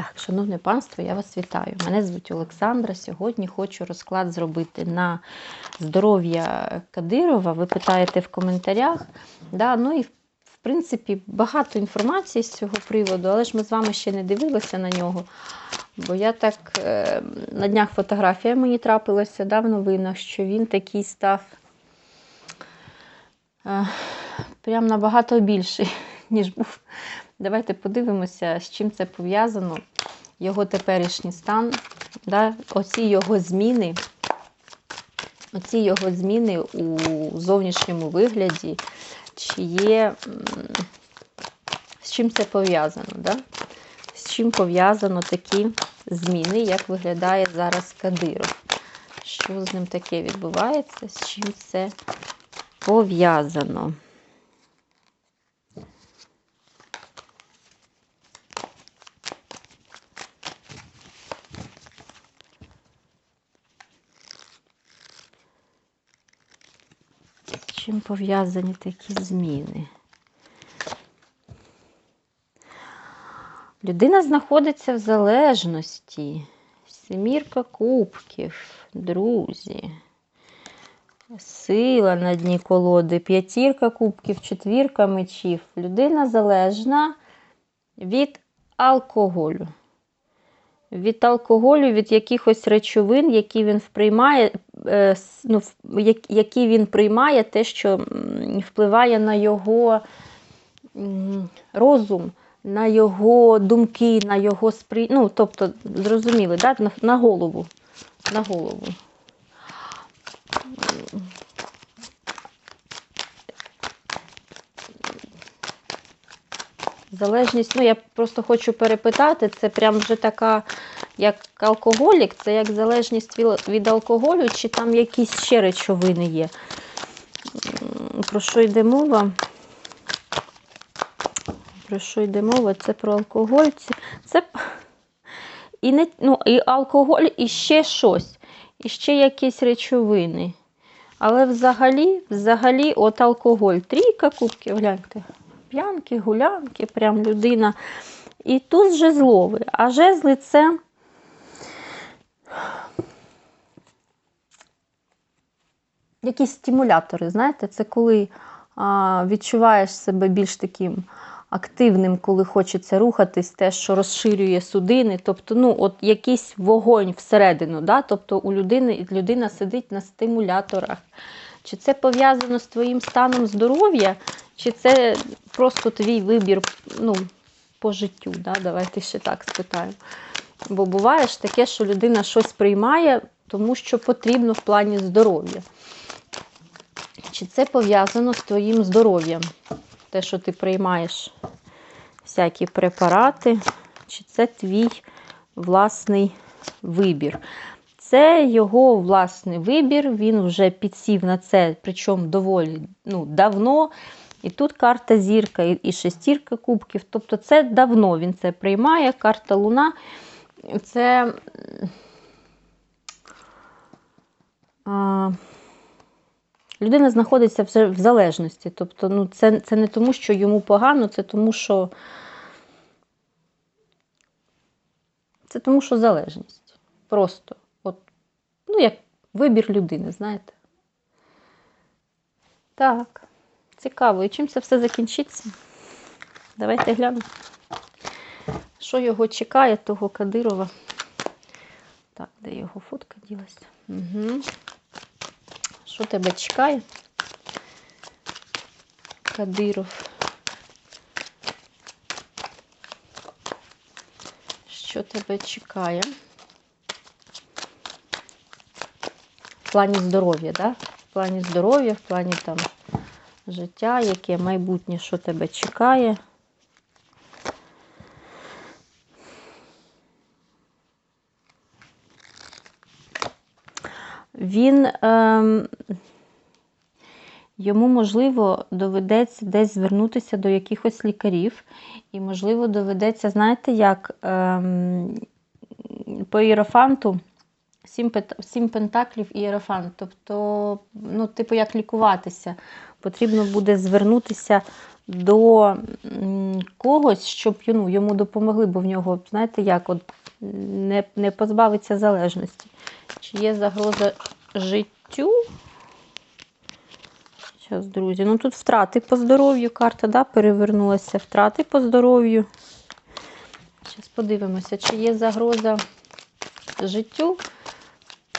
Так, шановне панство, я вас вітаю. Мене звуть Олександра. Сьогодні хочу розклад зробити на здоров'я Кадирова. Ви питаєте в коментарях. Да, ну і в принципі багато інформації з цього приводу, але ж ми з вами ще не дивилися на нього. Бо я так е, на днях фотографія мені трапилася да, в новинах, що він такий став е, прям набагато більший, ніж був. Давайте подивимося, з чим це пов'язано. Його теперішній стан, да? оці його зміни, оці його зміни у зовнішньому вигляді, чи є, з чим це пов'язано, да? з чим пов'язано такі зміни, як виглядає зараз Кадиров. Що з ним таке відбувається, з чим це пов'язано? Чим пов'язані такі зміни? Людина знаходиться в залежності. Семірка кубків, друзі. Сила на дні колоди, п'ятірка кубків, четвірка мечів. Людина залежна від алкоголю. Від алкоголю, від якихось речовин, які він приймає, ну, які він приймає, те, що впливає на його розум, на його думки, на його сприй... ну, тобто, зрозуміли, да? на, на голову. На голову. Залежність, ну я просто хочу перепитати, це прям вже така, як алкоголік, це як залежність від алкоголю, чи там якісь ще речовини є. Про що йде мова? Про що йде мова? Це про алкоголь. Це і, не, ну, і алкоголь, і ще щось, і ще якісь речовини. Але взагалі, взагалі, от алкоголь. Трійка кубків, гляньте п'янки, гулянки, прям людина. І тут жезлови. А жезли це якісь стимулятори, знаєте, це коли а, відчуваєш себе більш таким активним, коли хочеться рухатись, те, що розширює судини. Тобто, ну, от якийсь вогонь всередину. Да? Тобто у людини людина сидить на стимуляторах. Чи це пов'язано з твоїм станом здоров'я, чи це просто твій вибір ну, по життю? Да? Давайте ще так спитаємо. Бо буває ж таке, що людина щось приймає, тому що потрібно в плані здоров'я. Чи це пов'язано з твоїм здоров'ям? Те, що ти приймаєш всякі препарати, чи це твій власний вибір? Це його власний вибір, він вже підсів на це, причому доволі ну, давно. І тут карта зірка, і шестірка кубків. Тобто це давно він це приймає. Карта Луна. Це а, людина знаходиться вже в залежності. Тобто, ну, це, це не тому, що йому погано, це тому, що це тому, що залежність. Просто. От, ну, як вибір людини, знаєте. Так. Цікаво, і чим це все закінчиться? Давайте глянемо, що його чекає, того Кадирова. Так, де його фотка ділася? Угу. Що тебе чекає? Кадиров. Що тебе чекає? В плані здоров'я, да? В плані здоров'я, в плані там життя, яке майбутнє, що тебе чекає. Він ем, йому, можливо, доведеться десь звернутися до якихось лікарів, і, можливо, доведеться, знаєте, як ем, по іерофанту сім, сім пентаклів і іерофант. Тобто, ну, типу, як лікуватися потрібно буде звернутися до когось, щоб ну, йому допомогли, бо в нього, знаєте, як, от, не, не позбавиться залежності. Чи є загроза життю? Зараз, друзі. Ну тут втрати по здоров'ю. Карта да, перевернулася. Втрати по здоров'ю. Зараз подивимося, чи є загроза життю.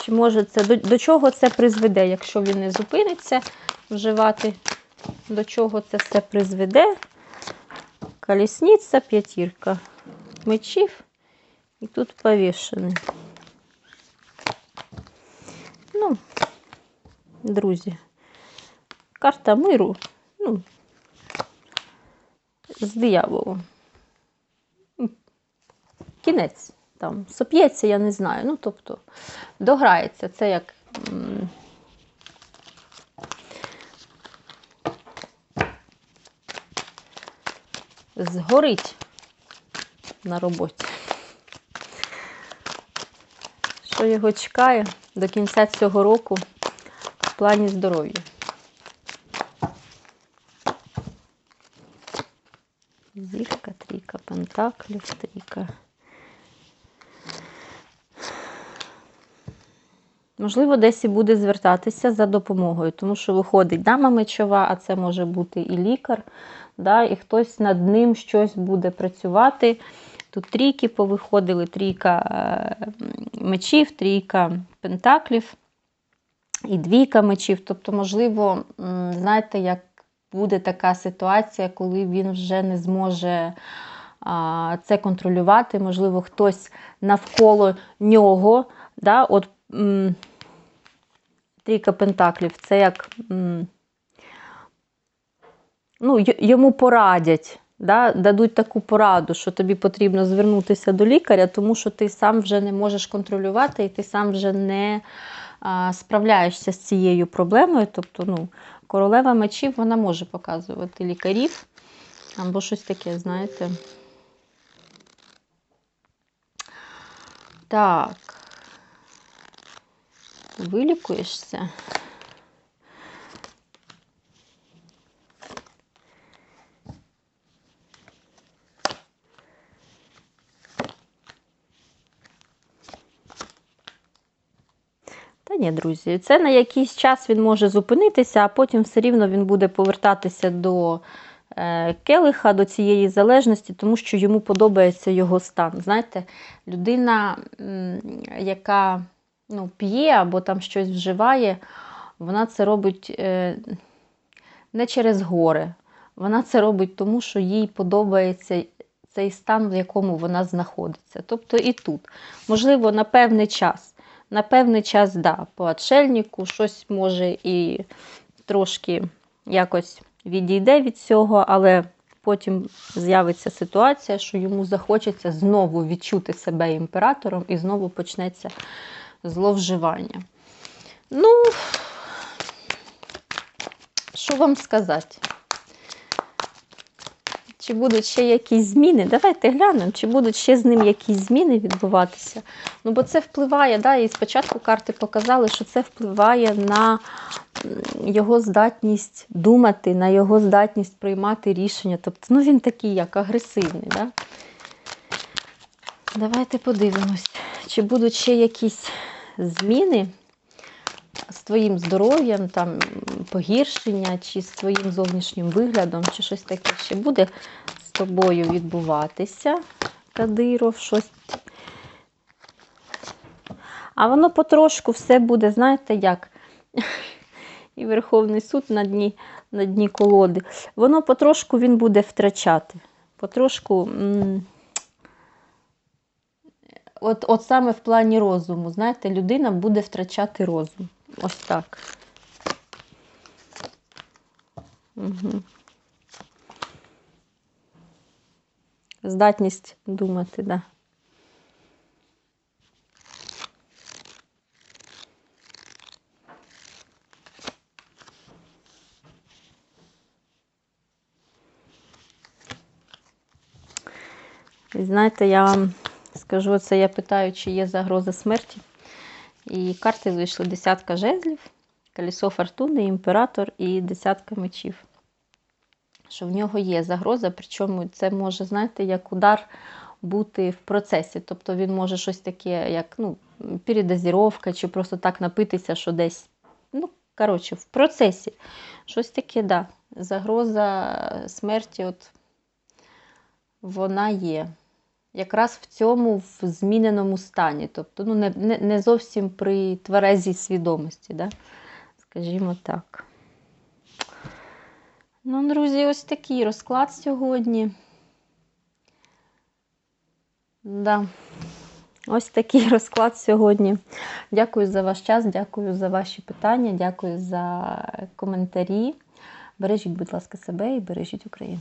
Чи може це до, до чого це призведе, якщо він не зупиниться вживати, до чого це все призведе? Колісниця, п'ятірка мечів і тут повішений. Ну, друзі, карта миру, ну, з дияволом. Кінець там соп'ється, я не знаю. Ну, тобто, дограється. Це як. Згорить на роботі. Що його чекає до кінця цього року в плані здоров'я? Зірка, трійка, пентаклів, трійка. Можливо, десь і буде звертатися за допомогою, тому що виходить дама мечова, а це може бути і лікар, да, і хтось над ним щось буде працювати. Тут трійки повиходили, трійка е, мечів, трійка пентаклів і двійка мечів. Тобто, можливо, знаєте, як буде така ситуація, коли він вже не зможе це контролювати. Можливо, хтось навколо нього. Да, от, Трійка пентаклів це як ну, йому порадять, да, дадуть таку пораду, що тобі потрібно звернутися до лікаря, тому що ти сам вже не можеш контролювати і ти сам вже не а, справляєшся з цією проблемою. Тобто, ну, королева мечів вона може показувати лікарів або щось таке, знаєте. Так. Вилікуєшся. Та друзі, це на якийсь час він може зупинитися, а потім все рівно він буде повертатися до е, келиха, до цієї залежності, тому що йому подобається його стан. Знаєте, людина, яка ну, п'є або там щось вживає, вона це робить е, не через горе. Вона це робить тому, що їй подобається цей стан, в якому вона знаходиться. Тобто і тут. Можливо, на певний час. На певний час, да, по отшельнику щось може і трошки якось відійде від цього, але потім з'явиться ситуація, що йому захочеться знову відчути себе імператором і знову почнеться зловживання. Ну, що вам сказати? Чи будуть ще якісь зміни? Давайте глянемо, чи будуть ще з ним якісь зміни відбуватися. Ну, бо це впливає, да, і спочатку карти показали, що це впливає на його здатність думати, на його здатність приймати рішення. Тобто, ну він такий як агресивний. Да? Давайте подивимось, чи будуть ще якісь зміни з твоїм здоров'ям, там погіршення, чи з твоїм зовнішнім виглядом, чи щось таке ще буде з тобою відбуватися, Кадиров, щось. А воно потрошку все буде, знаєте, як? І Верховний суд на дні, на дні колоди. Воно потрошку він буде втрачати. Потрошку. От, от саме в плані розуму, знаєте, людина буде втрачати розум. Ось так. Угу. Здатність думати, да. І знаєте, я вам скажу це, я питаю, чи є загроза смерті. І карти вийшли десятка жезлів, колесо фортуни, імператор і десятка мечів. що в нього є загроза, причому це може, знаєте, як удар бути в процесі. Тобто він може щось таке, як ну, передозіровка, чи просто так напитися, що десь, ну, коротше, в процесі. Щось таке, да. Загроза смерті, от вона є. Якраз в цьому в зміненому стані. Тобто, ну, не, не, зовсім при тверезій свідомості, да? Скажімо так. Ну, друзі, ось такий розклад сьогодні. Да. Ось такий розклад сьогодні. Дякую за ваш час, дякую за ваші питання, дякую за коментарі. Бережіть, будь ласка, себе і бережіть Україну.